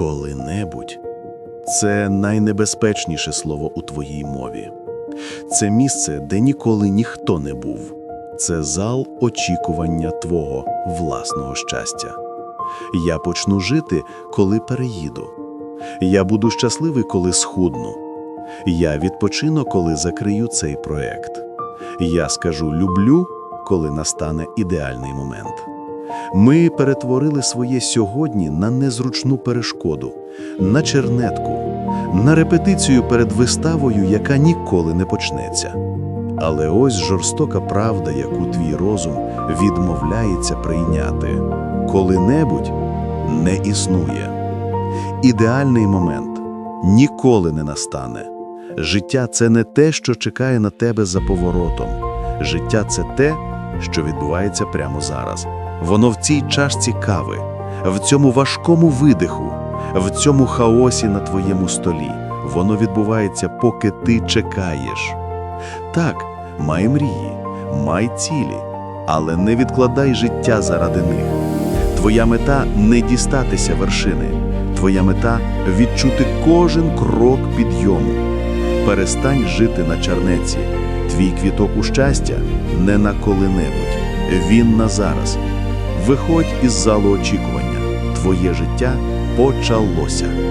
Коли-небудь це найнебезпечніше слово у твоїй мові. Це місце, де ніколи ніхто не був. Це зал очікування твого власного щастя. Я почну жити, коли переїду. Я буду щасливий, коли схудну. Я відпочину, коли закрию цей проект. Я скажу люблю, коли настане ідеальний момент. Ми перетворили своє сьогодні на незручну перешкоду, на чернетку, на репетицію перед виставою, яка ніколи не почнеться. Але ось жорстока правда, яку твій розум відмовляється прийняти. Коли-небудь не існує. Ідеальний момент ніколи не настане. Життя це не те, що чекає на тебе за поворотом. Життя це те, що відбувається прямо зараз. Воно в цій чашці кави, в цьому важкому видиху, в цьому хаосі на твоєму столі. Воно відбувається, поки ти чекаєш. Так, май мрії, май цілі, але не відкладай життя заради них. Твоя мета не дістатися вершини. Твоя мета відчути кожен крок підйому. Перестань жити на чернеці. Твій квіток у щастя не на коли-небудь. Він на зараз. Виходь із залу очікування. Твоє життя почалося.